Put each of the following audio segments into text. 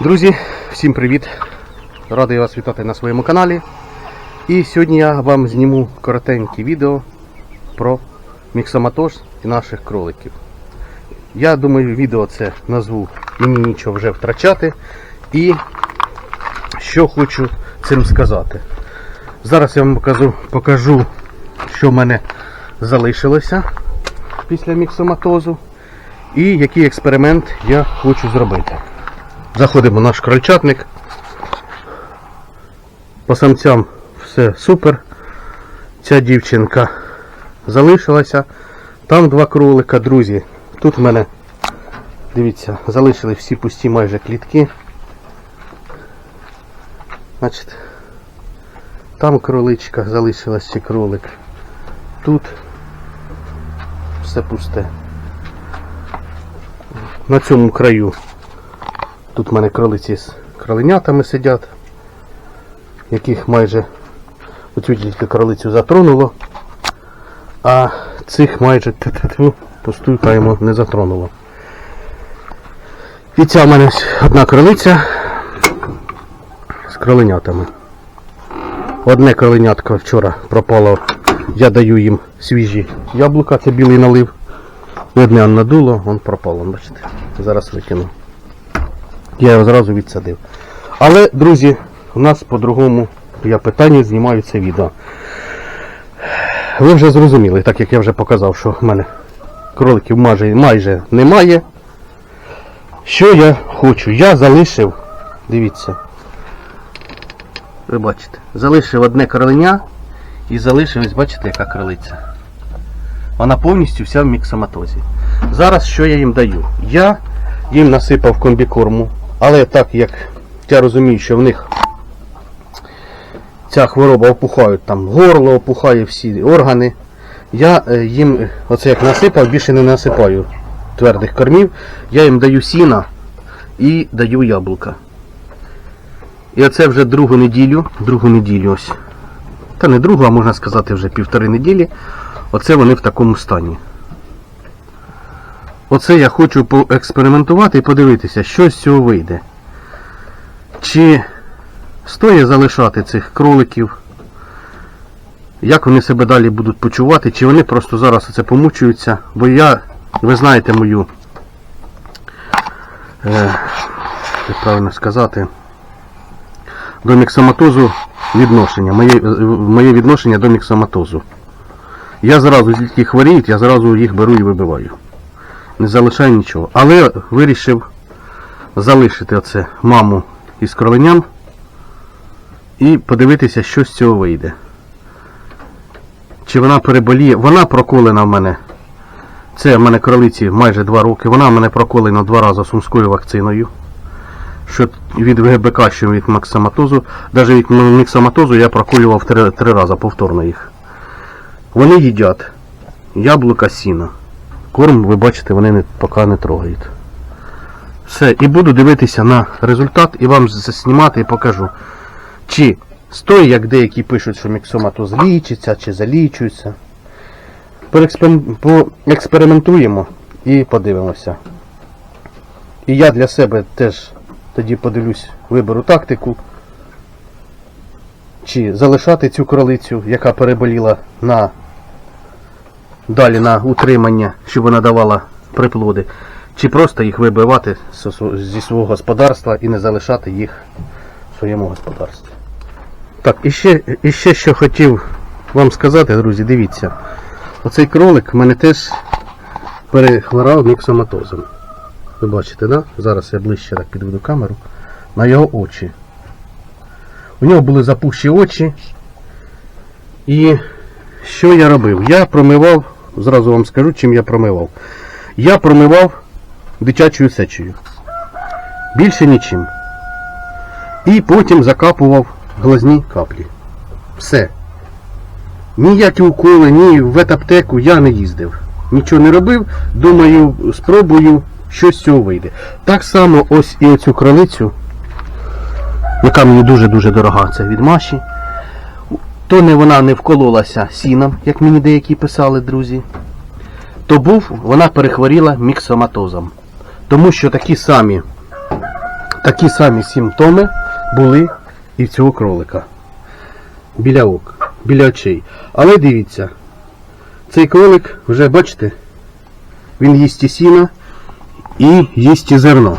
Друзі, всім привіт! Радий вас вітати на своєму каналі. І сьогодні я вам зніму коротеньке відео про міксоматоз і наших кроликів. Я думаю, відео це назву мені нічого вже втрачати. І що хочу цим сказати. Зараз я вам покажу, покажу що в мене залишилося після міксоматозу і який експеримент я хочу зробити. Заходимо в наш крольчатник. По самцям все супер. Ця дівчинка залишилася. Там два кролика, друзі. Тут в мене, дивіться, залишили всі пусті майже клітки. Значить, там кроличка, залишилась ще кролик. Тут все пусте. На цьому краю Тут в мене кролиці з кроленятами сидять, яких майже оцю тільки кролицю затронуло, а цих майже постукаємо не затронуло. І ця в мене одна кролиця з кроленятами. Одне кроленятко вчора пропало, я даю їм свіжі яблука, це білий налив. Одне надуло, вон пропало, бачите. Зараз викину. Я його зразу відсадив. Але, друзі, у нас по-другому я питання знімаю це відео. Ви вже зрозуміли, так як я вже показав, що в мене кроликів майже, майже немає. Що я хочу? Я залишив, дивіться, ви бачите, залишив одне кроленя і залишив, ось бачите, яка кролиця. Вона повністю вся в міксоматозі. Зараз що я їм даю? Я їм насипав комбікорму, але так як я розумію, що в них ця хвороба опухають там горло, опухає всі органи. Я е, їм оце як насипав, більше не насипаю твердих кормів. Я їм даю сіна і даю яблука. І оце вже другу неділю, другу неділю ось. Та не другу, а можна сказати вже півтори неділі. Оце вони в такому стані. Оце я хочу поекспериментувати і подивитися, що з цього вийде. Чи стоїть залишати цих кроликів, як вони себе далі будуть почувати, чи вони просто зараз оце помучуються, бо я, ви знаєте мою, е, як правильно сказати, до міксоматозу відношення, моє, моє відношення до міксоматозу. Я зразу, тільки хворіють, я зразу їх беру і вибиваю. Не залишаю нічого. Але вирішив залишити оце маму із кроленям і подивитися, що з цього вийде. Чи вона переболіє. Вона проколена в мене. Це в мене кролиці майже 2 роки. Вона в мене проколена два рази сумською вакциною. Що від ВГБК, що від максоматозу. Навіть від міксоматозу я проколював три, три рази повторно їх. Вони їдять яблука сіна. Корм, ви бачите, вони не, поки не трогають. Все, і буду дивитися на результат і вам заснімати і покажу. Чи стоїть, як деякі пишуть, що міксоматоз лічиться, чи залічується. Поексперим- Поекспериментуємо і подивимося. І я для себе теж тоді подивлюсь, виберу тактику. Чи залишати цю кролицю, яка переболіла на далі на утримання, щоб вона давала приплоди, чи просто їх вибивати зі свого господарства і не залишати їх в своєму господарстві. Так, і ще, і ще що хотів вам сказати, друзі, дивіться. Оцей кролик в мене теж перехворав міксоматозом. Ви бачите, да? Зараз я ближче так підведу камеру на його очі. У нього були запухші очі. І що я робив? Я промивав, зразу вам скажу, чим я промивав. Я промивав дитячою сечею. Більше нічим. І потім закапував глазні каплі. Все. Ніякі уколи, ні в ветаптеку я не їздив. Нічого не робив. Думаю, спробую, що з цього вийде. Так само ось і оцю кролицю, яка мені дуже-дуже дорога, це від Маші. То не вона не вкололася сіном, як мені деякі писали, друзі. То був, вона перехворіла міксоматозом. Тому що такі самі такі самі симптоми були і в цього кролика. Біля ок, біля очей. Але дивіться, цей кролик вже бачите, він їсть і сіна і їсть і зерно.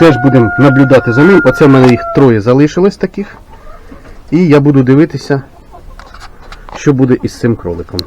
Теж будемо наблюдати за ним. Оце в мене їх троє залишилось таких. І я буду дивитися, що буде із цим кроликом.